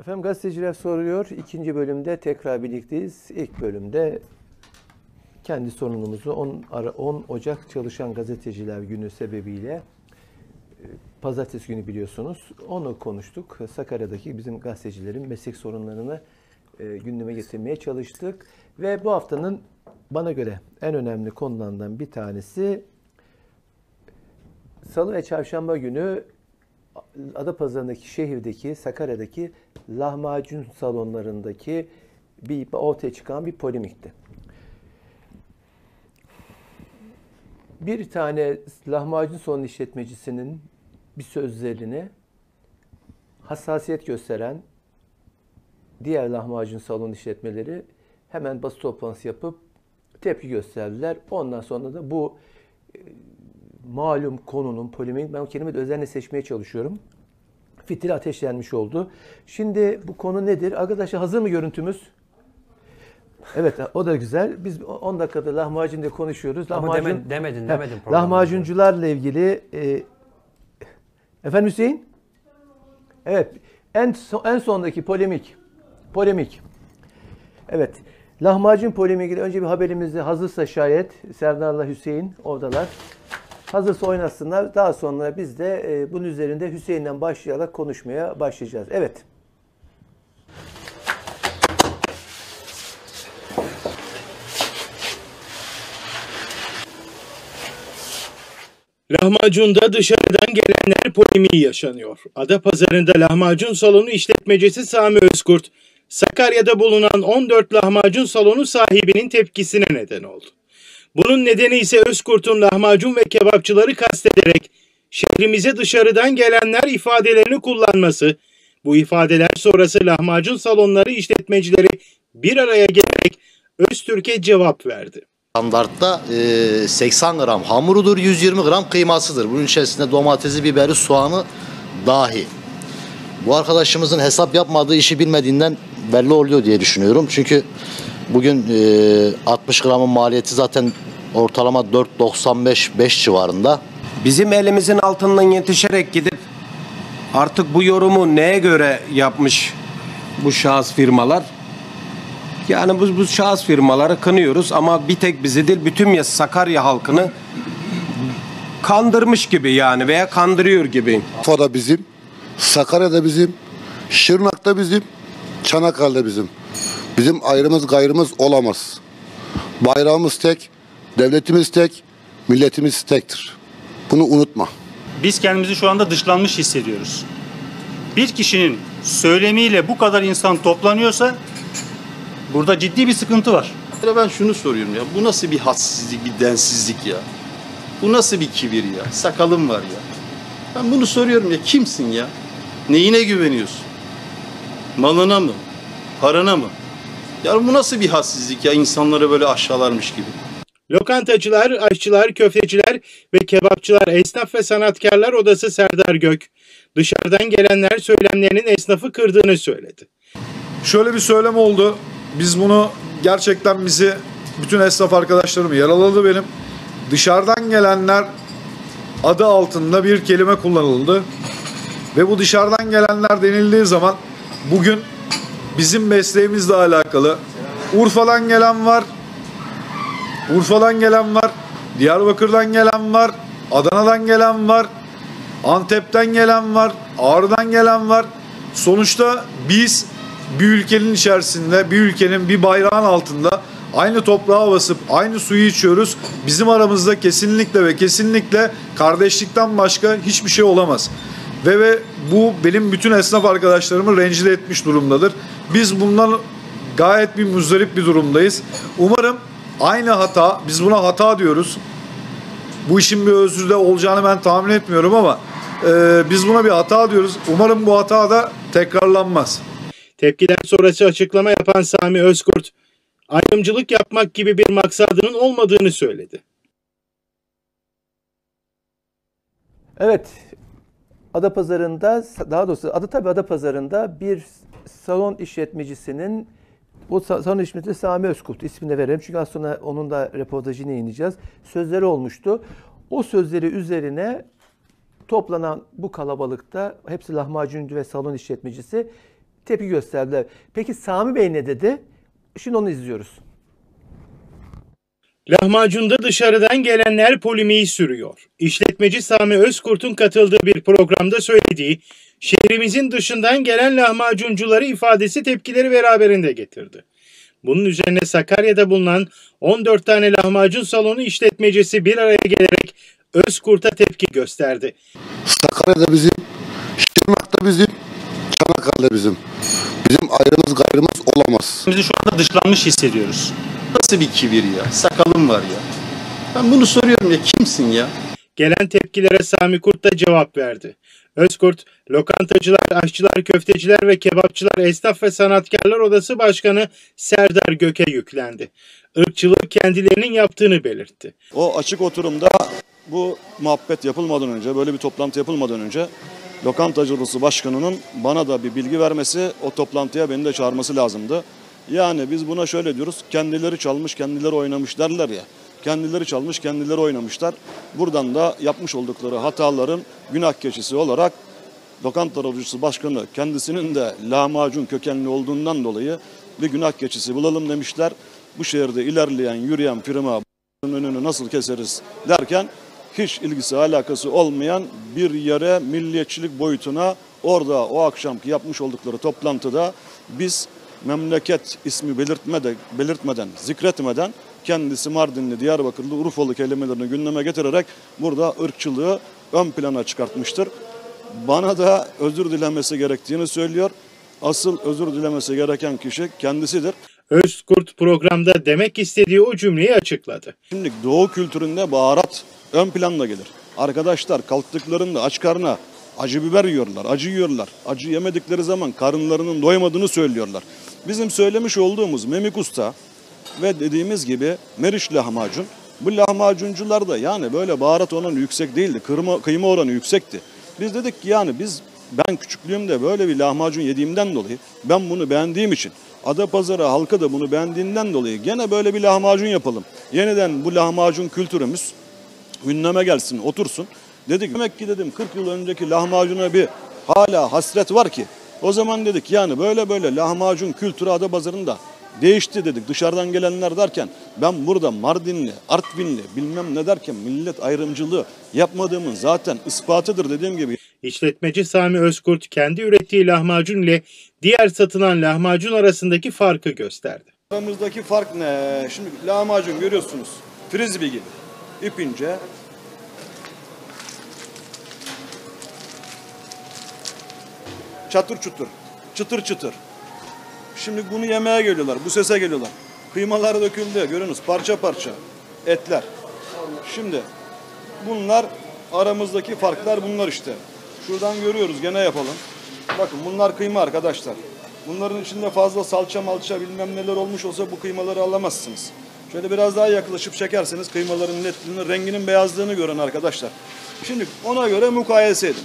Efendim gazeteciler soruyor. İkinci bölümde tekrar birlikteyiz. İlk bölümde kendi sorunumuzu 10, Ara- 10 Ocak Çalışan Gazeteciler Günü sebebiyle e, pazartesi günü biliyorsunuz. Onu konuştuk. Sakarya'daki bizim gazetecilerin meslek sorunlarını e, gündeme getirmeye çalıştık. Ve bu haftanın bana göre en önemli konularından bir tanesi Salı ve Çarşamba günü Adapazarı'ndaki şehirdeki, Sakarya'daki lahmacun salonlarındaki bir ortaya çıkan bir polemikti. Bir tane lahmacun salonu işletmecisinin bir sözlerini hassasiyet gösteren diğer lahmacun salon işletmeleri hemen basın toplantısı yapıp tepki gösterdiler. Ondan sonra da bu e, malum konunun polemiği ben o kelimeyi özenle seçmeye çalışıyorum. Fitil ateşlenmiş oldu. Şimdi bu konu nedir? Arkadaşlar hazır mı görüntümüz? Evet o da güzel. Biz 10 dakikada lahmacun diye konuşuyoruz. Ama Lahmacun, demedin, demedin, programda. Lahmacuncularla ilgili e, Efendim Hüseyin? Evet. En en sondaki polemik. Polemik. Evet. Lahmacun polemiğiyle önce bir haberimizde hazırsa şayet Serdar'la Hüseyin oradalar. Hazırsa oynasınlar. Daha sonra biz de e, bunun üzerinde Hüseyin'den başlayarak konuşmaya başlayacağız. Evet. Lahmacun'da dışarıdan gelenler polemiği yaşanıyor. Adapazarı'nda lahmacun salonu işletmecisi Sami Özkurt, Sakarya'da bulunan 14 lahmacun salonu sahibinin tepkisine neden oldu. Bunun nedeni ise Özkurt'un lahmacun ve kebapçıları kastederek şehrimize dışarıdan gelenler ifadelerini kullanması, bu ifadeler sonrası lahmacun salonları işletmecileri bir araya gelerek Öztürk'e cevap verdi. Standartta e, 80 gram hamurudur, 120 gram kıymasıdır. Bunun içerisinde domatesi, biberi, soğanı dahi. Bu arkadaşımızın hesap yapmadığı işi bilmediğinden belli oluyor diye düşünüyorum. Çünkü bugün e, 60 gramın maliyeti zaten ortalama 4.95-5 civarında. Bizim elimizin altından yetişerek gidip artık bu yorumu neye göre yapmış bu şahıs firmalar? Yani biz bu şahıs firmaları kınıyoruz ama bir tek bizi değil bütün ya Sakarya halkını kandırmış gibi yani veya kandırıyor gibi. Urfa'da bizim, Sakarya'da bizim, Şırnak'ta bizim, Çanakkale'de bizim. Bizim ayrımız gayrımız olamaz. Bayrağımız tek, devletimiz tek, milletimiz tektir. Bunu unutma. Biz kendimizi şu anda dışlanmış hissediyoruz. Bir kişinin söylemiyle bu kadar insan toplanıyorsa burada ciddi bir sıkıntı var. Ya ben şunu soruyorum ya. Bu nasıl bir hadsizlik, bir densizlik ya? Bu nasıl bir kibir ya? Sakalım var ya. Ben bunu soruyorum ya. Kimsin ya? Neyine güveniyorsun? Malına mı? Parana mı? Ya bu nasıl bir hadsizlik ya? İnsanları böyle aşağılarmış gibi. Lokantacılar, aşçılar, köfteciler ve kebapçılar Esnaf ve Sanatkarlar Odası Serdar Gök, dışarıdan gelenler söylemlerinin esnafı kırdığını söyledi. Şöyle bir söylem oldu. Biz bunu gerçekten bizi bütün esnaf arkadaşlarımı yaraladı benim. Dışarıdan gelenler adı altında bir kelime kullanıldı. Ve bu dışarıdan gelenler denildiği zaman bugün bizim mesleğimizle alakalı Urfa'dan gelen var. Urfa'dan gelen var. Diyarbakır'dan gelen var. Adana'dan gelen var. Antep'ten gelen var. Ağrı'dan gelen var. Sonuçta biz bir ülkenin içerisinde, bir ülkenin bir bayrağın altında aynı toprağa basıp aynı suyu içiyoruz. Bizim aramızda kesinlikle ve kesinlikle kardeşlikten başka hiçbir şey olamaz. Ve, ve bu benim bütün esnaf arkadaşlarımı rencide etmiş durumdadır. Biz bundan gayet bir muzdarip bir durumdayız. Umarım aynı hata, biz buna hata diyoruz. Bu işin bir özrü de olacağını ben tahmin etmiyorum ama e, biz buna bir hata diyoruz. Umarım bu hata da tekrarlanmaz. Tepkiden sonrası açıklama yapan Sami Özkurt, ayrımcılık yapmak gibi bir maksadının olmadığını söyledi. Evet. Adapazarı'nda daha doğrusu adı tabii Adapazarı'nda bir salon işletmecisinin bu sa- salon işletmecisi Sami Özkurt ismini verelim. Çünkü az sonra onun da reportajını yayınlayacağız. Sözleri olmuştu. O sözleri üzerine toplanan bu kalabalıkta hepsi lahmacuncu ve salon işletmecisi tepki gösterdiler. Peki Sami Bey ne dedi? Şimdi onu izliyoruz. Lahmacunda dışarıdan gelenler polemiği sürüyor. İşletmeci Sami Özkurt'un katıldığı bir programda söylediği şehrimizin dışından gelen lahmacuncuları ifadesi tepkileri beraberinde getirdi. Bunun üzerine Sakarya'da bulunan 14 tane lahmacun salonu işletmecisi bir araya gelerek Özkurt'a tepki gösterdi. Sakarya'da bizim, Şırnak'ta bizim, Çanakkale'de bizim. Bizim ayrımız gayrımız olamaz. Bizi şu anda dışlanmış hissediyoruz. Nasıl bir kibir ya? Sakalım var ya. Ben bunu soruyorum ya kimsin ya? Gelen tepkilere Sami Kurt da cevap verdi. Özkurt, lokantacılar, aşçılar, köfteciler ve kebapçılar Esnaf ve Sanatkarlar Odası Başkanı Serdar Gök'e yüklendi. Irkçılığı kendilerinin yaptığını belirtti. O açık oturumda bu muhabbet yapılmadan önce, böyle bir toplantı yapılmadan önce lokantacı odası başkanının bana da bir bilgi vermesi, o toplantıya beni de çağırması lazımdı. Yani biz buna şöyle diyoruz, kendileri çalmış, kendileri oynamış derler ya. Kendileri çalmış, kendileri oynamışlar. Buradan da yapmış oldukları hataların günah keçisi olarak lokanta odası başkanı kendisinin de lahmacun kökenli olduğundan dolayı bir günah keçisi bulalım demişler. Bu şehirde ilerleyen, yürüyen firma önünü nasıl keseriz derken hiç ilgisi alakası olmayan bir yere milliyetçilik boyutuna orada o akşamki yapmış oldukları toplantıda biz memleket ismi belirtmeden, belirtmeden, zikretmeden kendisi Mardinli, Diyarbakırlı, Urfalı kelimelerini gündeme getirerek burada ırkçılığı ön plana çıkartmıştır. Bana da özür dilemesi gerektiğini söylüyor. Asıl özür dilemesi gereken kişi kendisidir. Özkurt programda demek istediği o cümleyi açıkladı. Şimdi doğu kültüründe baharat ön planda gelir. Arkadaşlar kalktıklarında aç karnına acı biber yiyorlar, acı yiyorlar. Acı yemedikleri zaman karınlarının doymadığını söylüyorlar. Bizim söylemiş olduğumuz Memik Usta ve dediğimiz gibi Meriç lahmacun. Bu lahmacuncular da yani böyle baharat oranı yüksek değildi. Kırma, kıyma oranı yüksekti. Biz dedik ki yani biz ben küçüklüğümde böyle bir lahmacun yediğimden dolayı ben bunu beğendiğim için Adapazarı halkı da bunu beğendiğinden dolayı gene böyle bir lahmacun yapalım. Yeniden bu lahmacun kültürümüz gündeme gelsin, otursun. Dedik demek ki dedim 40 yıl önceki lahmacuna bir hala hasret var ki. O zaman dedik yani böyle böyle lahmacun kültürü Adapazarı'nda değişti dedik. Dışarıdan gelenler derken ben burada Mardinli, Artvinli bilmem ne derken millet ayrımcılığı yapmadığımın zaten ispatıdır dediğim gibi. İşletmeci Sami Özkurt kendi ürettiği lahmacun ile diğer satılan lahmacun arasındaki farkı gösterdi. Aramızdaki fark ne? Şimdi lahmacun görüyorsunuz. Frisbee gibi. İp ince. Çatır çutur. Çıtır çıtır. Şimdi bunu yemeye geliyorlar. Bu sese geliyorlar. Kıymalar döküldü. Görüyorsunuz parça parça. Etler. Şimdi bunlar aramızdaki farklar bunlar işte. Şuradan görüyoruz gene yapalım. Bakın bunlar kıyma arkadaşlar. Bunların içinde fazla salça malça bilmem neler olmuş olsa bu kıymaları alamazsınız. Şöyle biraz daha yaklaşıp çekerseniz kıymaların netliğini, renginin beyazlığını gören arkadaşlar. Şimdi ona göre mukayese edin.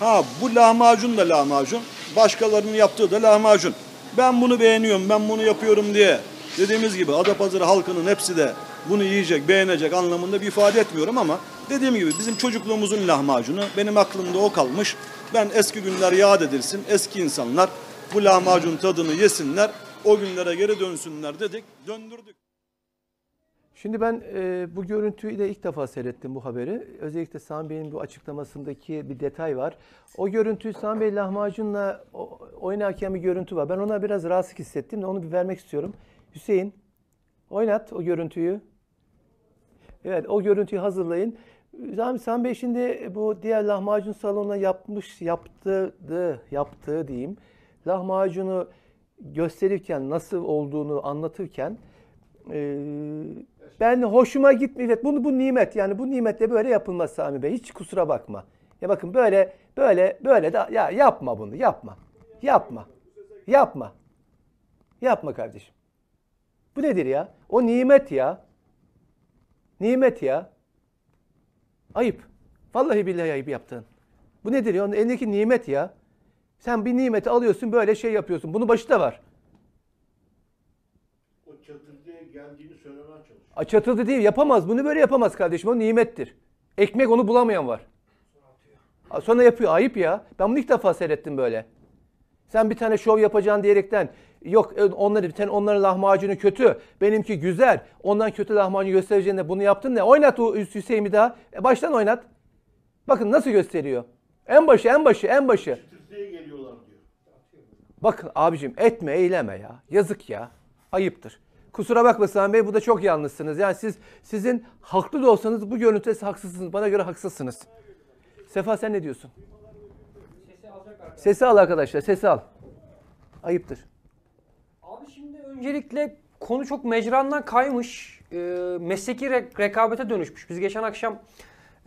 Ha bu lahmacun da lahmacun, başkalarının yaptığı da lahmacun. Ben bunu beğeniyorum, ben bunu yapıyorum diye dediğimiz gibi Adapazarı halkının hepsi de bunu yiyecek, beğenecek anlamında bir ifade etmiyorum ama dediğim gibi bizim çocukluğumuzun lahmacunu benim aklımda o kalmış. Ben eski günler yad edilsin, eski insanlar bu lahmacun tadını yesinler, o günlere geri dönsünler dedik, döndürdük. Şimdi ben e, bu görüntüyü de ilk defa seyrettim bu haberi. Özellikle Sami Bey'in bu açıklamasındaki bir detay var. O görüntüyü Sami Bey lahmacunla oynarken bir görüntü var. Ben ona biraz rahatsız hissettim de onu bir vermek istiyorum. Hüseyin oynat o görüntüyü. Evet o görüntüyü hazırlayın. Sami, Sami Bey şimdi bu diğer lahmacun salonuna yapmış, yaptığı, yaptığı diyeyim. Lahmacunu gösterirken, nasıl olduğunu anlatırken ee, ben hoşuma gitmiyor. Evet, bunu bu nimet yani bu nimetle böyle yapılmaz Sami Bey. Hiç kusura bakma. Ya bakın böyle böyle böyle de ya yapma bunu yapma. Yapma. Yapma. Yapma kardeşim. Bu nedir ya? O nimet ya. Nimet ya. Ayıp. Vallahi billahi ayıp yaptın. Bu nedir ya? Onun elindeki nimet ya. Sen bir nimeti alıyorsun böyle şey yapıyorsun. Bunun başı da var. A, Çatırdı değil yapamaz. Bunu böyle yapamaz kardeşim. O nimettir. Ekmek onu bulamayan var. Sonra yapıyor. Ayıp ya. Ben bunu ilk defa seyrettim böyle. Sen bir tane şov yapacaksın diyerekten yok e, onları bir tane onların lahmacunu kötü, benimki güzel. Ondan kötü lahmacun göstereceğinde bunu yaptın ne? Oynat o Hüseyin bir daha. E, baştan oynat. Bakın nasıl gösteriyor. En başı, en başı, en başı. Bakın abicim etme, eyleme ya. Yazık ya. Ayıptır. Kusura bakma Sami Bey bu da çok yanlışsınız. Yani siz sizin haklı da olsanız bu görüntüde haksızsınız. Bana göre haksızsınız. Sefa sen ne diyorsun? Sesi al arkadaşlar, sesi al. Ayıptır. Abi şimdi öncelikle konu çok mecrandan kaymış. Ee, mesleki re- rekabete dönüşmüş. Biz geçen akşam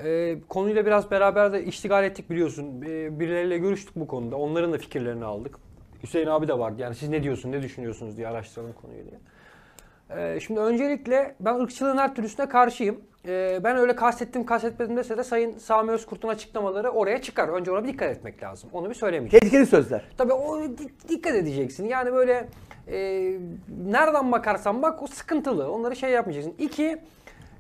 e, konuyla biraz beraber de iştigal ettik biliyorsun. Ee, birileriyle görüştük bu konuda. Onların da fikirlerini aldık. Hüseyin abi de vardı. Yani siz ne diyorsun, ne düşünüyorsunuz diye araştıralım konuyu diye. Ee, şimdi öncelikle ben ırkçılığın her türlüsüne karşıyım. Ee, ben öyle kastettim kastetmedim dese de Sayın Sami Özkurt'un açıklamaları oraya çıkar. Önce ona bir dikkat etmek lazım. Onu bir söylemeyeceğim. Tehlikeli sözler. Tabii o di- dikkat edeceksin. Yani böyle e, nereden bakarsan bak o sıkıntılı. Onları şey yapmayacaksın. İki,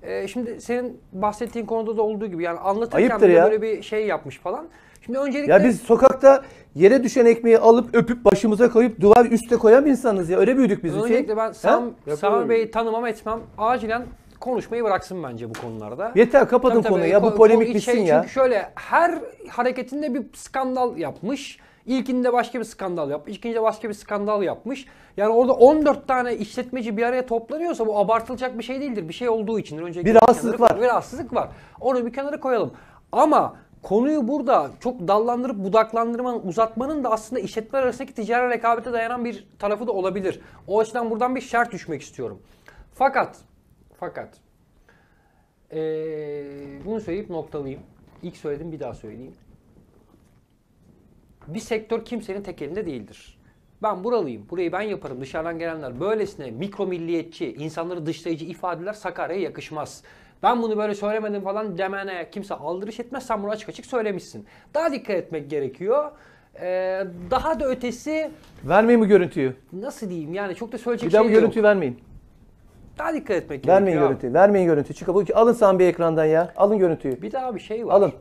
e, şimdi senin bahsettiğin konuda da olduğu gibi yani anlatırken Ayıptır ya. böyle bir şey yapmış falan. Şimdi öncelikle Ya biz sokakta yere düşen ekmeği alıp öpüp başımıza koyup duvar üste koyan bir insanız ya. Öyle büyüdük biz Hüseyin. öncelikle ben Sam? Sami Bey'i tanımam etmem. Acilen konuşmayı bıraksın bence bu konularda. Yeter kapatın Tabii tabii, konuyu ya. Bu polemik bitsin şey, ya. Çünkü şöyle her hareketinde bir skandal yapmış. İlkinde başka bir skandal yapmış. ikincide başka bir skandal yapmış. Yani orada 14 tane işletmeci bir araya toplanıyorsa bu abartılacak bir şey değildir. Bir şey olduğu için. Önce Bir rahatsızlık var. Bir rahatsızlık var. Onu bir kenara koyalım. Ama konuyu burada çok dallandırıp budaklandırmanın, uzatmanın da aslında işletmeler arasındaki ticari rekabete dayanan bir tarafı da olabilir. O açıdan buradan bir şart düşmek istiyorum. Fakat, fakat ee, bunu söyleyip noktalayayım. İlk söyledim bir daha söyleyeyim. Bir sektör kimsenin tek elinde değildir. Ben buralıyım, burayı ben yaparım. Dışarıdan gelenler böylesine mikro milliyetçi, insanları dışlayıcı ifadeler Sakarya'ya yakışmaz. Ben bunu böyle söylemedim falan demene kimse aldırış etmez. Sen bunu açık açık söylemişsin. Daha dikkat etmek gerekiyor. Ee, daha da ötesi Vermeyin bu görüntüyü. nasıl diyeyim yani çok da söyleyecek Bir daha bu şey yok. görüntüyü vermeyin. Daha dikkat etmek Vermeyin gerekiyor. görüntüyü. Vermeyin görüntüyü. Çıkın. Alın Sami Bey ekrandan ya. Alın görüntüyü. Bir daha bir şey var. Alın. Ee,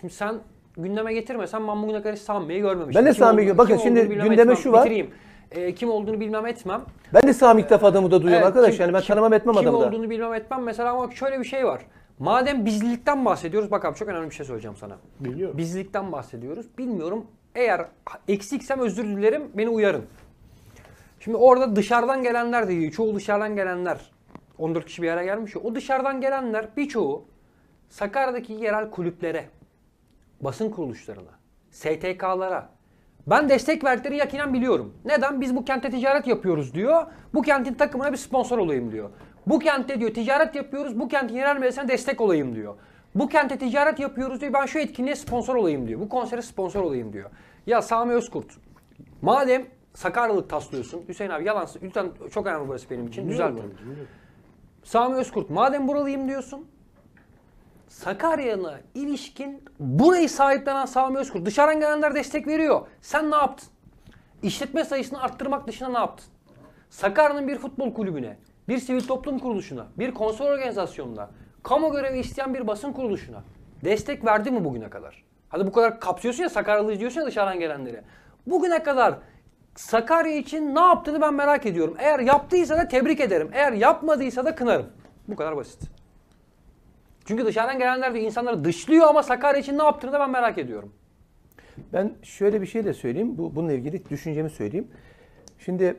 şimdi sen gündeme getirmesen ben bugüne kadar hiç Sami Bey'i görmemiştim. Ben de Kim Sami bakın kim şimdi olduğunu gündeme şu var. Bitireyim. Ee, kim olduğunu bilmem etmem. Ben de Sami ilk defa adamı da duyuyorum Evet, arkadaş. kim- yani ben kim- tanımam etmem Kim adamı da. olduğunu bilmem etmem. Mesela ama şöyle bir şey var. Madem bizlilikten bahsediyoruz. Bak abi çok önemli bir şey söyleyeceğim sana. Biliyorum. Bizlilikten bahsediyoruz. Bilmiyorum. Eğer eksiksem özür dilerim. Beni uyarın. Şimdi orada dışarıdan gelenler de çoğu dışarıdan gelenler 14 kişi bir araya gelmiş ya. O dışarıdan gelenler birçoğu Sakarya'daki yerel kulüplere, basın kuruluşlarına, STK'lara ben destek verdiklerini yakinen biliyorum. Neden? Biz bu kente ticaret yapıyoruz diyor. Bu kentin takımına bir sponsor olayım diyor. Bu kentte diyor ticaret yapıyoruz. Bu kentin yerel medyasına destek olayım diyor. Bu kente ticaret yapıyoruz diyor. Ben şu etkinliğe sponsor olayım diyor. Bu konsere sponsor olayım diyor. Ya Sami Özkurt madem Sakaryalık taslıyorsun. Hüseyin abi yalansın. Lütfen çok önemli burası benim için. Düzelt bunu. Sami Özkurt madem buralıyım diyorsun. Sakarya'na ilişkin burayı sahiplenen Sami Özkurt. Dışarıdan gelenler destek veriyor. Sen ne yaptın? İşletme sayısını arttırmak dışında ne yaptın? Sakarya'nın bir futbol kulübüne, bir sivil toplum kuruluşuna, bir konser organizasyonuna, kamu görevi isteyen bir basın kuruluşuna destek verdi mi bugüne kadar? Hadi bu kadar kapsıyorsun ya Sakaryalı diyorsun ya dışarıdan gelenleri. Bugüne kadar Sakarya için ne yaptığını ben merak ediyorum. Eğer yaptıysa da tebrik ederim. Eğer yapmadıysa da kınarım. Bu kadar basit. Çünkü dışarıdan gelenler de insanları dışlıyor ama Sakarya için ne yaptığını da ben merak ediyorum. Ben şöyle bir şey de söyleyeyim. Bu, bununla ilgili düşüncemi söyleyeyim. Şimdi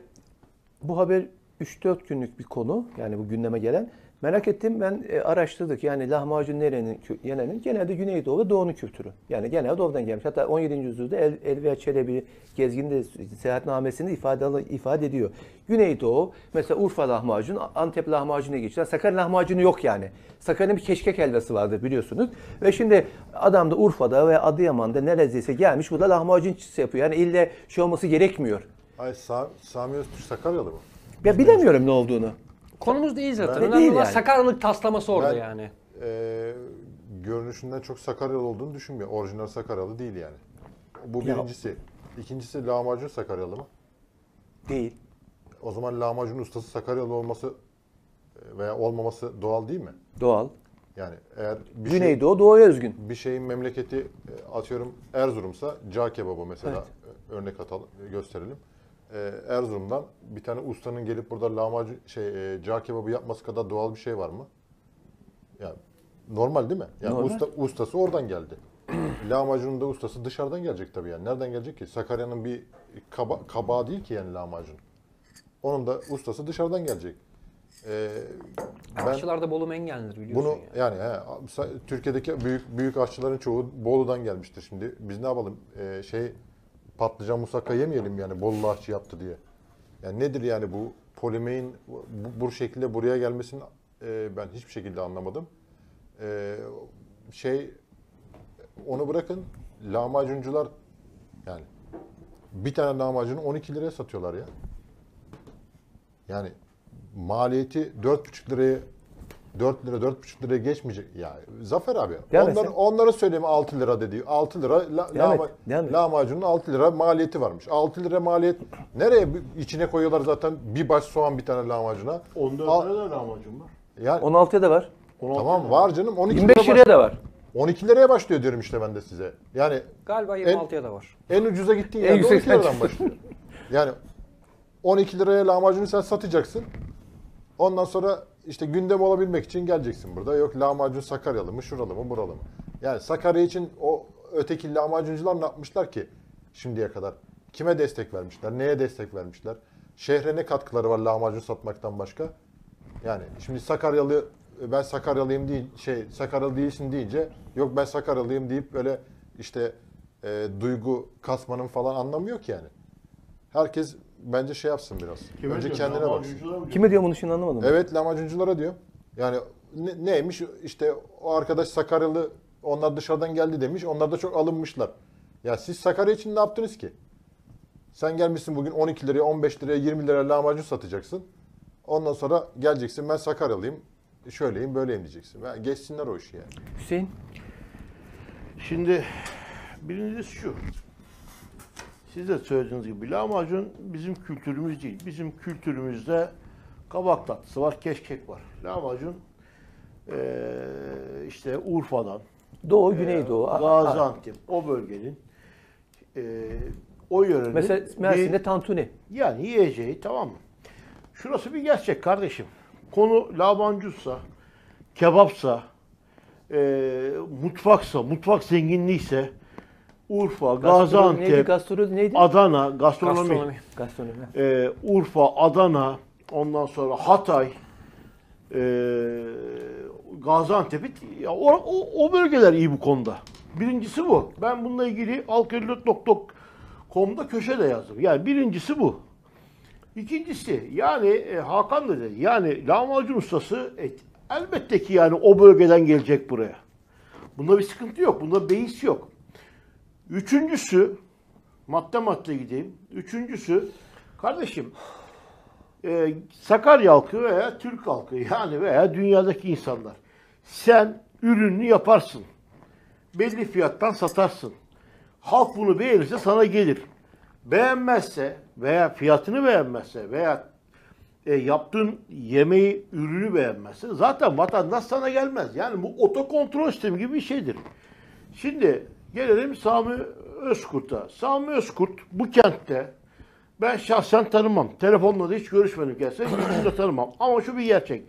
bu haber 3-4 günlük bir konu. Yani bu gündeme gelen. Merak ettim ben e, araştırdık. Yani lahmacun nerenin yenenin? Genelde Güneydoğu ve Doğu'nun kültürü. Yani genelde doğudan gelmiş. Hatta 17. yüzyılda El, Elviye Çelebi gezginde seyahatnamesinde ifade, ifade ediyor. Güneydoğu mesela Urfa lahmacun, Antep lahmacunu geçiyor. Sakarya lahmacunu yok yani. Sakarya'nın bir keşkek helvası vardır biliyorsunuz. Ve şimdi adam da Urfa'da ve Adıyaman'da neredeyse gelmiş bu da lahmacun yapıyor. Yani ille şey olması gerekmiyor. Ay Sa- Sami Öztürk Sakaryalı mı? Ya bilemiyorum ne olduğunu. Konumuz değil zaten. Ben- Önemli Değil olan yani. Sakaryalık taslaması orada Ben- yani. Ee, görünüşünden çok Sakaryalı olduğunu düşünmüyorum. Orijinal Sakaryalı değil yani. Bu Ya- birincisi. İkincisi lahmacun Sakaryalı mı? Değil. O zaman lahmacun ustası Sakaryalı olması e, veya olmaması doğal değil mi? Doğal. Yani eğer bir, şey, Güneydoğu Doğu'ya özgün. bir şeyin memleketi e, atıyorum Erzurum'sa cağ kebabı mesela örnek atalım, gösterelim. Ee, Erzurum'dan bir tane ustanın gelip burada lahmacun şey e, cağ kebabı yapması kadar doğal bir şey var mı? Yani normal değil mi? Yani Normal. usta ustası oradan geldi. Lahmacunun da ustası dışarıdan gelecek tabii yani. Nereden gelecek ki? Sakarya'nın bir kaba, kabağı değil ki yani lahmacun. Onun da ustası dışarıdan gelecek. Ee, ben Aşçılarda Bolu Mengen'dir biliyorsun bunu ya. yani he, sa- Türkiye'deki büyük büyük aşçıların çoğu Bolu'dan gelmiştir şimdi. Biz ne yapalım? Ee, şey patlıcan musakka yemeyelim yani Bolu aşçı yaptı diye. Yani nedir yani bu polemiğin bu, bu şekilde buraya gelmesini e, ben hiçbir şekilde anlamadım. Ee, şey onu bırakın lahmacuncular yani bir tane lahmacunu 12 liraya satıyorlar ya. Yani maliyeti 4,5 liraya 4 lira 4,5 liraya geçmeyecek. Ya Zafer abi Devam onlar, etsen. onların söylemi 6 lira dedi. 6 lira la, et, lahma- et. lahmacunun 6 lira maliyeti varmış. 6 lira maliyet nereye içine koyuyorlar zaten bir baş soğan bir tane lahmacuna. 14 Al- lira da lahmacun var. Yani 16'ya da var. 16 tamam lira. var canım 12 25 lira liraya baş- da var. 12 liraya başlıyor diyorum işte ben de size. Yani Galiba 26'ya da var. en ucuza gittiğin En yerde 12 yüksekten liradan başlıyor. Yani 12 liraya lahmacunu sen satacaksın. Ondan sonra işte gündem olabilmek için geleceksin burada. Yok lahmacun Sakaryalı mı, şuralı mı, buralı mı? Yani Sakarya için o öteki lahmacuncular ne yapmışlar ki şimdiye kadar? Kime destek vermişler? Neye destek vermişler? Şehre ne katkıları var lahmacun satmaktan başka? Yani şimdi Sakaryalı ben Sakaryalıyım değil şey Sakaryalı değilsin deyince yok ben Sakaryalıyım deyip böyle işte e, duygu kasmanın falan anlamı yok yani. Herkes bence şey yapsın biraz. Kime Önce diyor? kendine mı Kime diyor bunu şimdi anlamadım. Evet lahmacunculara diyor. Yani ne- neymiş işte o arkadaş Sakaryalı onlar dışarıdan geldi demiş. Onlar da çok alınmışlar. Ya siz Sakarya için ne yaptınız ki? Sen gelmişsin bugün 12 liraya, 15 liraya, 20 liraya lahmacun satacaksın. Ondan sonra geleceksin ben Sakaryalıyım. Şöyleyim, böyleyim diyeceksin. Ya geçsinler o işi yani. Hüseyin. Şimdi birincisi şu. Siz de söylediğiniz gibi lahmacun bizim kültürümüz değil. Bizim kültürümüzde kabak tatlısı var, keşkek var. Lahmacun eee, işte Urfa'dan, Doğu, eee, Güneydoğu. A- Gaziantep, o bölgenin eee, o yörenin Mesela Mersin'de tantuni. yani yiyeceği tamam mı? Şurası bir gerçek kardeşim. Konu lahmacunsa, kebapsa, e, mutfaksa, mutfak zenginliğiyse Urfa, Neydi? Gaziantep, Gastronomi neydi? Adana, gastronomi, Gastronomi. Gastronomi. e, Urfa, Adana, ondan sonra Hatay, e, Gaziantep'i, ya o, o, o bölgeler iyi bu konuda. Birincisi bu. Ben bununla ilgili halk54.com'da köşe de yazdım. Yani birincisi bu. İkincisi yani e, Hakan da dedi. Yani lahmacun ustası e, elbette ki yani o bölgeden gelecek buraya. Bunda bir sıkıntı yok. Bunda beis yok. Üçüncüsü madde madde gideyim. Üçüncüsü kardeşim e, Sakarya halkı veya Türk halkı yani veya dünyadaki insanlar. Sen ürünü yaparsın. Belli fiyattan satarsın. Halk bunu beğenirse sana gelir. Beğenmezse veya fiyatını beğenmezse veya e, yaptığın yemeği, ürünü beğenmezse zaten vatandaş sana gelmez. Yani bu otokontrol sistemi gibi bir şeydir. Şimdi gelelim Sami Özkurt'a. Sami Özkurt bu kentte ben şahsen tanımam. Telefonla da hiç görüşmedim gelse yüzünde tanımam. Ama şu bir gerçek.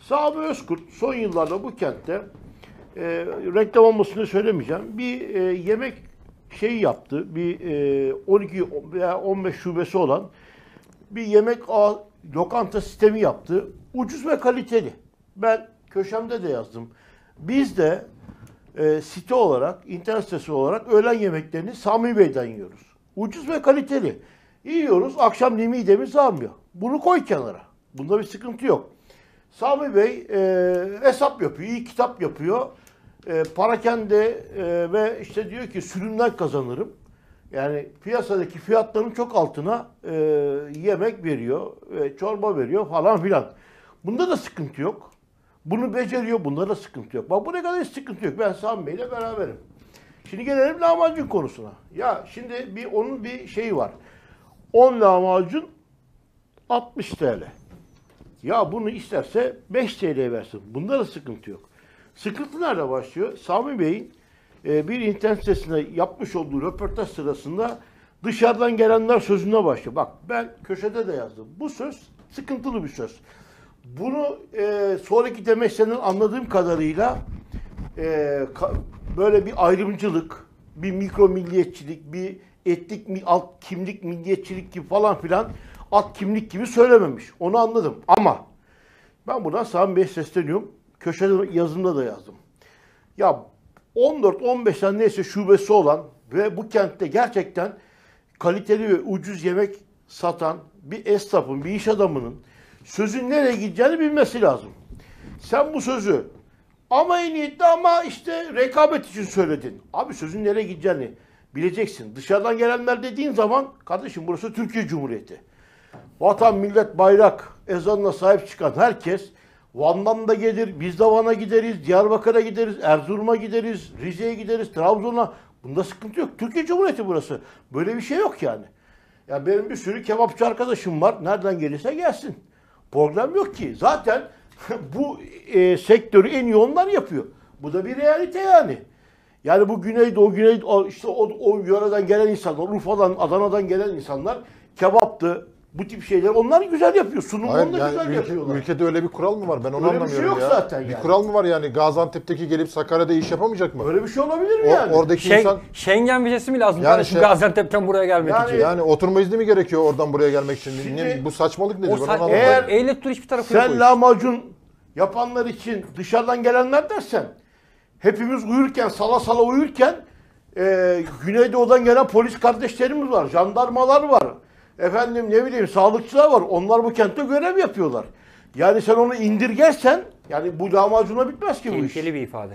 Sami Özkurt son yıllarda bu kentte e, reklam olmasını söylemeyeceğim. Bir e, yemek şeyi yaptı. Bir e, 12 veya 15 şubesi olan bir yemek ağ, lokanta sistemi yaptı. Ucuz ve kaliteli. Ben köşemde de yazdım. Biz de e, site olarak, internet sitesi olarak öğlen yemeklerini Sami Bey'den yiyoruz. Ucuz ve kaliteli. Yiyoruz, akşam midemiz almıyor. Bunu koy kenara. Bunda bir sıkıntı yok. Sami Bey e, hesap yapıyor, iyi kitap yapıyor. E, parakende e, ve işte diyor ki sürümden kazanırım. Yani piyasadaki fiyatların çok altına e, yemek veriyor, e, çorba veriyor falan filan. Bunda da sıkıntı yok. Bunu beceriyor, bunda da sıkıntı yok. Bak bu ne kadar hiç sıkıntı yok. Ben Sami Bey'le beraberim. Şimdi gelelim lahmacun konusuna. Ya şimdi bir onun bir şeyi var. 10 lahmacun 60 TL. Ya bunu isterse 5 TL versin. Bunda da sıkıntı yok. Sıkıntı nerede başlıyor? Sami Bey'in e, bir internet sitesinde yapmış olduğu röportaj sırasında Dışarıdan gelenler sözüne başlıyor. Bak ben köşede de yazdım. Bu söz sıkıntılı bir söz. Bunu e, sonraki demeçlerinden anladığım kadarıyla e, ka- böyle bir ayrımcılık, bir mikro milliyetçilik, bir etnik mi, alt kimlik milliyetçilik gibi falan filan alt kimlik gibi söylememiş. Onu anladım. Ama ben buradan Sami Bey'e sesleniyorum. Köşede yazımda da yazdım. Ya 14-15 tane neyse şubesi olan ve bu kentte gerçekten kaliteli ve ucuz yemek satan bir esnafın, bir iş adamının sözün nereye gideceğini bilmesi lazım. Sen bu sözü ama iyi niyetli ama işte rekabet için söyledin. Abi sözün nereye gideceğini bileceksin. Dışarıdan gelenler dediğin zaman kardeşim burası Türkiye Cumhuriyeti. Vatan, millet, bayrak ezanına sahip çıkan herkes Van'dan da gelir, biz de Van'a gideriz, Diyarbakır'a gideriz, Erzurum'a gideriz, Rize'ye gideriz, Trabzon'a. Bunda sıkıntı yok. Türkiye Cumhuriyeti burası. Böyle bir şey yok yani. Ya benim bir sürü kebapçı arkadaşım var. Nereden gelirse gelsin. Problem yok ki. Zaten bu e, sektörü en iyi onlar yapıyor. Bu da bir realite yani. Yani bu Güneydoğu, Güneydoğu işte o, o yöreden gelen insanlar, Urfa'dan, Adana'dan gelen insanlar kebaptı, bu tip şeyler onlar güzel yapıyor. Sunumunu Hayır, da yani güzel ülke- yapıyorlar. ülkede öyle bir kural mı var? Ben onu Öyle bir anlamıyorum şey yok ya. zaten Bir yani. kural mı var yani? Gaziantep'teki gelip Sakarya'da iş yapamayacak mı? Öyle bir şey olabilir mi O- yani? Oradaki Şen- insan Schengen vizesi mi lazım Yani kardeşim şey- Gaziantep'ten buraya gelmek Yani- için? yani oturma izni mi gerekiyor oradan buraya gelmek için? Şimdi- Ne- bu saçmalık nedir? O sa-. Eğer- ehliyet tur hiçbir tarafı yok Sen lahmacun yapanlar için dışarıdan gelenler dersen hepimiz uyurken sala sala uyurken e, Güneydoğu'dan gelen polis kardeşlerimiz var, jandarmalar var. Efendim ne bileyim sağlıkçılar var. Onlar bu kentte görev yapıyorlar. Yani sen onu indirgersen yani bu lahmacuna bitmez ki bu iş. Tehlikeli bir ifade.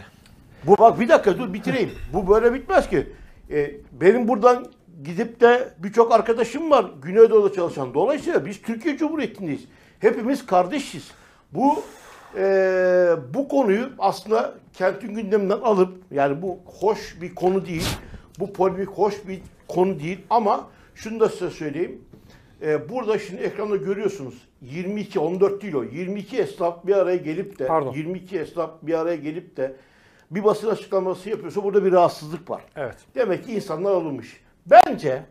Bu bak bir dakika dur bitireyim. Bu böyle bitmez ki. Ee, benim buradan gidip de birçok arkadaşım var Güneydoğu'da çalışan. Dolayısıyla biz Türkiye Cumhuriyeti'ndeyiz. Hepimiz kardeşiz. Bu eee, bu konuyu aslında kentin gündeminden alıp yani bu hoş bir konu değil. Bu polemik hoş bir konu değil ama şunu da size söyleyeyim. Ee, burada şimdi ekranda görüyorsunuz 22 14 değil o 22 esnaf bir araya gelip de Pardon. 22 esnaf bir araya gelip de bir basın açıklaması yapıyorsa burada bir rahatsızlık var. Evet. Demek ki insanlar alınmış. Bence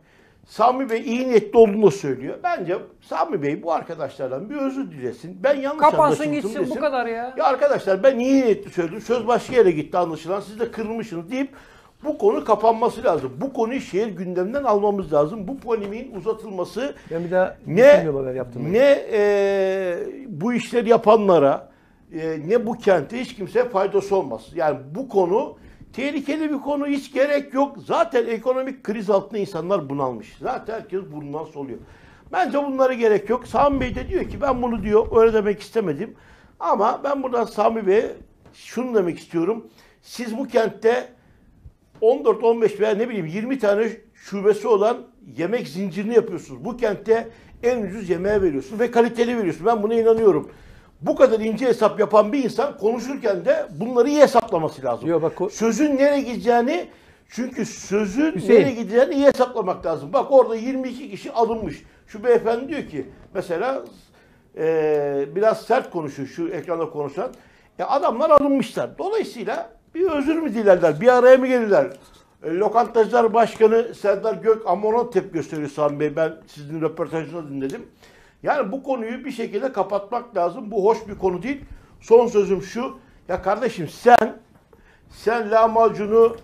Sami Bey iyi niyetli olduğunu söylüyor. Bence Sami Bey bu arkadaşlardan bir özür dilesin. Ben yanlış Kapansın anlaşıldım gitsin desin. bu kadar ya. Ya arkadaşlar ben iyi niyetli söyledim. Söz başka yere gitti anlaşılan. Siz de kırılmışsınız deyip bu konu kapanması lazım. Bu konuyu şehir gündeminden almamız lazım. Bu polemiğin uzatılması Ben bir daha ne ne e, bu işleri yapanlara e, ne bu kente hiç kimseye faydası olmaz. Yani bu konu tehlikeli bir konu hiç gerek yok. Zaten ekonomik kriz altında insanlar bunalmış. Zaten herkes bundan soluyor. Bence bunlara gerek yok. Sami Bey de diyor ki ben bunu diyor öyle demek istemedim. Ama ben buradan Sami Bey'e şunu demek istiyorum. Siz bu kentte 14-15 veya ne bileyim 20 tane şubesi olan yemek zincirini yapıyorsunuz. Bu kentte en ucuz yemeğe veriyorsun ve kaliteli veriyorsun. Ben buna inanıyorum. Bu kadar ince hesap yapan bir insan konuşurken de bunları iyi hesaplaması lazım. Yo, bak o- Sözün nereye gideceğini çünkü sözün Hüseyin. nereye gideceğini iyi hesaplamak lazım. Bak orada 22 kişi alınmış. Şu beyefendi diyor ki mesela eee, biraz sert konuşuyor şu ekranda konuşan. Ya adamlar alınmışlar. Dolayısıyla bir özür mü dilerler? Bir araya mı gelirler? E, Lokantacılar Başkanı Serdar Gök Amon'a tepki gösteriyor Sami Bey. Ben sizin röportajınızı dinledim. Yani bu konuyu bir şekilde kapatmak lazım. Bu hoş bir konu değil. Son sözüm şu. Ya kardeşim sen sen lahmacunu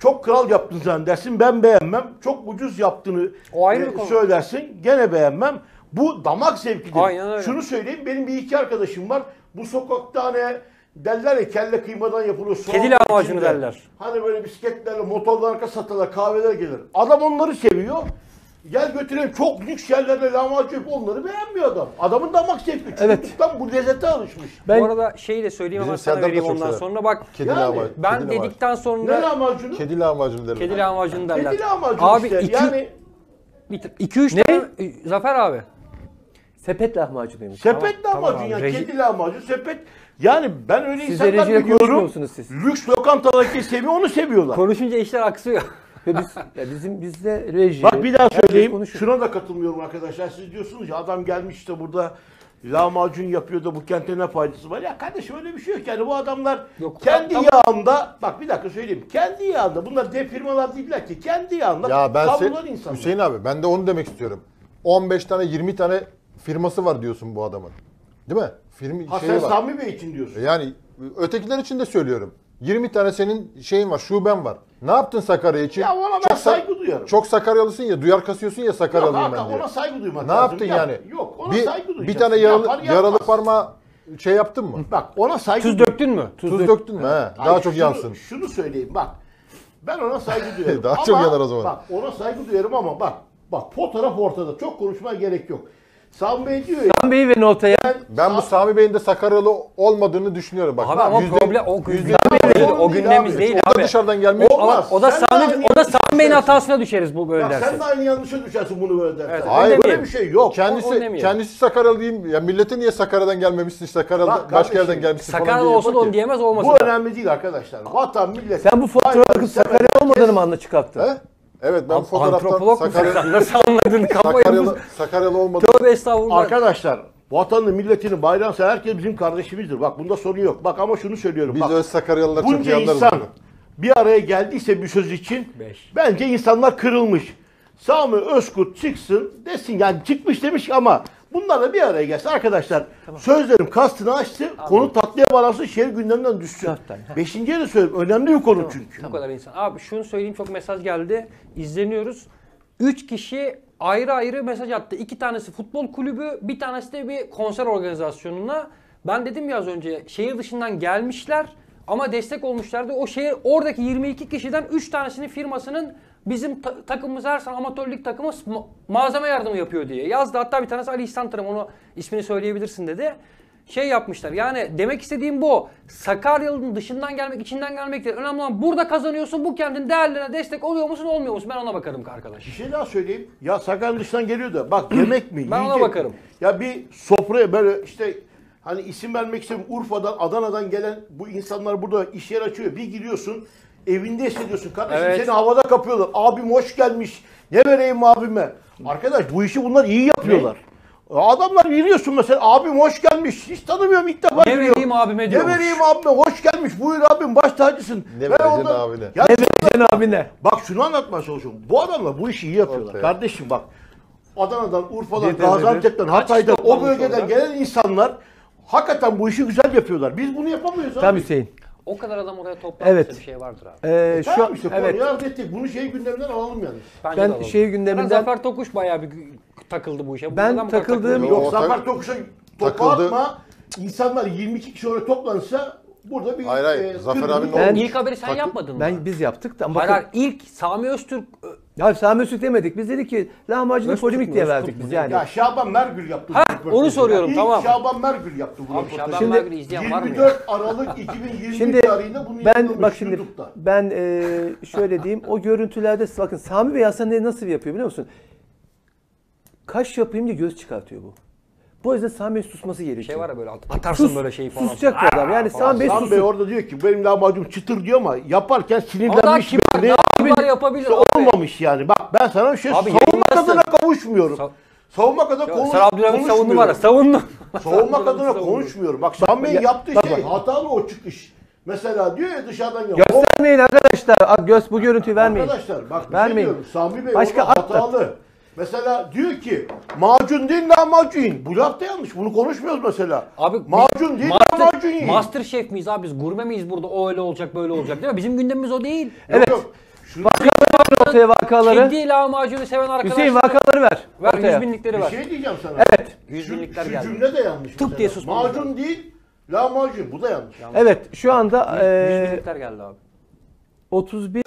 çok kral yaptın zannedersin. Ben beğenmem. Çok ucuz yaptığını O ayrı e, söylersin. Gene beğenmem. Bu damak zevkidir. Aynen öyle. Şunu söyleyeyim. Benim bir iki arkadaşım var. Bu sokakta hani derler ya kelle kıymadan yapılıyor. soğan Kedi lahmacunu içinde. derler. Hani böyle bisikletlerle motorlar arka satırlar kahveler gelir. Adam onları seviyor. Gel götürelim çok lüks yerlerde lahmacun yapıp onları beğenmiyor adam. Adamın damak zevki. Evet. tutan bu lezzete alışmış. Ben Bu arada şeyi de söyleyeyim ama Bizim sana Serdar da vereyim çok ondan sever. sonra. Bak Kedi Yani lahmacun. ben kedi lahmacun. dedikten Ne sonra lahmacunu? Kedi lahmacun derler. kedi lahmacun derler. Kedi lahmacun Abi işte. iki, yani 2-3 Ne? tane Zafer abi. Sepet lahmacunuymuş. sepet Tamam, lahmacun tamam ya. Reji- Kedi lahmacun sepet. Yani ben öyle Siz insanlar biliyorum. siz. Lüks lokantalardaki seviyor onu seviyorlar. Konuşunca işler aksıyor. Ve biz, ya bizim bizde reji. Bak bir daha söyleyeyim. Şuna da katılmıyorum arkadaşlar. Siz diyorsunuz ya adam gelmiş işte burada lahmacun yapıyor da bu kente ne faydası var? Ya kardeşim öyle bir şey yok yani bu adamlar Yok, kendi tam- yağında bak bir dakika söyleyeyim. Kendi yağında bunlar dev firmalar değiller ki kendi yağında Ya ben se- kavrulan insanlar. Hüseyin abi ben de onu demek istiyorum. 15 tane 20 tane firması var diyorsun bu adamın. Değil mi? Firmi Ha şeyi sen var. Sami Bey için diyorsun. Yani ötekiler için de söylüyorum. 20 tane senin şeyin var, şuben var. Ne yaptın Sakarya için? Ya ona ben Çok sa- saygı duyarım. Çok Sakaryalısın ya, duyar kasıyorsun ya Sakaryalıyım ben diye. ona saygı duymak Ne lazım. yaptın Yap- yani? Yok ona bir, saygı bir duyacaksın. tane yaralı, Yapar, yaralı parmağı şey yaptın mı? Bak ona saygı Tuz döktün mü? Tuz, döktün mü? He, daha Hayır, çok şunu- yansın. Şunu söyleyeyim bak. Ben ona saygı duyarım. Daha ama, çok yanar o zaman. Bak ona saygı duyarım ama bak. Bak fotoğraf ortada. Çok konuşmaya gerek yok. Sami Bey diyor ya. Sami Bey'i ve Nolta'ya Ben bu Sami Bey'in de Sakaryalı olmadığını düşünüyorum. Bak, Abi ama yüzde- problem o gündemimiz değil. O değil gündemimiz abi. değil O da abi. dışarıdan gelmiş. O- Ama o da Sami o da Sami Bey'in hatasına düşeriz bu böyle Bak sen de aynı yanlışa düşersin bunu böyle dersen. Evet, Hayır öyle bir şey yok. O- o Kendisi kendisi Sakaryalı değil? Ya millete niye Sakarya'dan gelmemişsin? Sakaryalı Bak başka yerden gelmişsin falan Sakaryalı diye olsa da onu diyemez olmasın. Bu önemli değil arkadaşlar. Vatan, millet. sen bu Sakarya herkes- olmadığını mı anla çıkarttın? Evet ben fotoğraftan Antropolog musun Sakarya, sen? Nasıl anladın kafayı? Sakaryalı, Sakaryalı olmadı. Tövbe estağfurullah. Arkadaşlar vatanını, milletini, bayrağını seven herkes bizim kardeşimizdir. Bak bunda sorun yok. Bak ama şunu söylüyorum. Biz bak, öz Sakaryalılar çok iyi bunca anlarız insan bunu. bir araya geldiyse bir söz için Beş. bence insanlar kırılmış. Sami Özkurt çıksın desin yani çıkmış demiş ama bunlar da bir araya gelsin. Arkadaşlar sözlerim kastını açtı. Konu tatlıya bağlansın şehir gündeminden düşsün. Beşinciye de söyleyeyim. Önemli bir konu çünkü. Bu kadar insan. Abi şunu söyleyeyim çok mesaj geldi. İzleniyoruz. Üç kişi ayrı ayrı mesaj attı. İki tanesi futbol kulübü, bir tanesi de bir konser organizasyonuna. Ben dedim ya az önce şehir dışından gelmişler ama destek olmuşlardı. O şehir oradaki 22 kişiden 3 tanesinin firmasının bizim ta- takımımız her sene amatörlük takımı ma- malzeme yardımı yapıyor diye yazdı. Hatta bir tanesi Ali İhsan Tırım onu ismini söyleyebilirsin dedi şey yapmışlar. Yani demek istediğim bu. Sakaryalı'nın dışından gelmek, içinden gelmek değil. Önemli olan burada kazanıyorsun. Bu kentin değerlerine destek oluyor musun, olmuyor musun? Ben ona bakarım arkadaş. Bir şey daha söyleyeyim. Ya Sakarya dışından geliyor da bak yemek mi? Ben ona yiyecek mi? bakarım. Ya bir sofraya böyle işte hani isim vermek istemiyorum. Urfa'dan, Adana'dan gelen bu insanlar burada iş yer açıyor. Bir giriyorsun evinde hissediyorsun. Kardeşim Evet. seni havada kapıyorlar. Abim hoş gelmiş. Ne vereyim abime? Arkadaş bu işi bunlar iyi yapıyorlar. Adamlar giriyorsun mesela abim hoş gelmiş. Hiç tanımıyorum ilk defa Ne görüyorum. vereyim abime Ne diyormuş. vereyim abime hoş gelmiş. Buyur abim baş tacısın. Ne Ben vereceksin ondan- abine? Ya Sen abi ne? Bak şunu anlatmaya çalışıyorum. Bu adamlar bu işi iyi yapıyorlar. Ortaya. Kardeşim bak. Adana'dan, Urfa'dan, nedir? Gaziantep'ten, Hatay'dan, o toplanmış bölgeden orada? gelen insanlar hakikaten bu işi güzel yapıyorlar. Biz bunu yapamıyoruz abi. Tam Hüseyin. O kadar adam oraya toplanmışsa Evet. bir şey vardır abi. Ee, şu Tamam an, işte evet. konuyu ettik. Bunu şey gündeminden alalım yani. Bence Ben alalım. şey gündeminden- Ben Zafer Tokuş bayağı bir takıldı bu işe. Ben takıldığım-. Yok Yok, Zafer Tokuş'a topu atma. İnsanlar 22 kişi oraya toplanırsa burada bir Hayır, hayır. Zafer kırgınlık abinin olur. Ben- İlk haberi sen Takıl- yapmadın mı? Ben biz yaptık da bakın. hayır, ilk Sami Öztürk Ya Sami Öztürk demedik. Biz dedik ki lahmacunu mü, diye verdik biz yani. Ya Şaban Mergül yaptı. Ha, röportajı. onu soruyorum, İlk tamam. Şaban Mergül yaptı bu Abi röportajı. Şaban Şimdi- Mergül'ü izleyen var mı ya? 24 Aralık 2020 Şimdi tarihinde bunu ben bak şimdi YouTube'da. ben e, şöyle diyeyim o görüntülerde bakın Sami Bey ne- nasıl yapıyor biliyor musun? Kaş yapayım diye göz çıkartıyor bu. Bu yüzden Sami Bey susması gerekiyor. Şey var ya böyle at- atarsın Sus, böyle şeyi falan. Susacak bir adam. Yani Sami Bey Sami susun. Bey orada diyor ki benim lahmacun çıtır diyor ama yaparken Ama daha sinirlenmiş kibar, belli. daha kibar yapabilir. İşte abi. olmamış yani. Bak ben sana bir şey Abi savunmak yayınlasın. adına kavuşmuyorum. Sa- savunmak adına konuş, Sen Abdülhamit savundu savundu. Savunmak adına konuşmuyorum. Bak Sami Bey'in ya- yaptığı şey hatalı o çıkış. Mesela diyor ya dışarıdan gelen. Göstermeyin arkadaşlar. Göz bu görüntüyü vermeyin. Arkadaşlar bak bir Vermeyin. şey. Sami Bey Başka hatalı. Mesela diyor ki macun değil lahmacun. Bu laf da yanlış. Bunu konuşmuyoruz mesela. Abi macun değil master, lahmacun master şef miyiz abi biz gurme miyiz burada o öyle olacak böyle olacak değil mi? Bizim gündemimiz o değil. Evet. Yok, Şunu Ortaya vakaları. Kedi lahmacunu seven arkadaşlar. Hüseyin vakaları ver. Ver ortaya. yüz binlikleri bir ver. şey diyeceğim sana. Evet. Yüz Şu, binlikler şu geldi. cümle de yanlış. Tıp diye susmamız Macun değil lahmacun. Bu da yanlış. Evet şu anda Yüz e, binlikler geldi abi. 31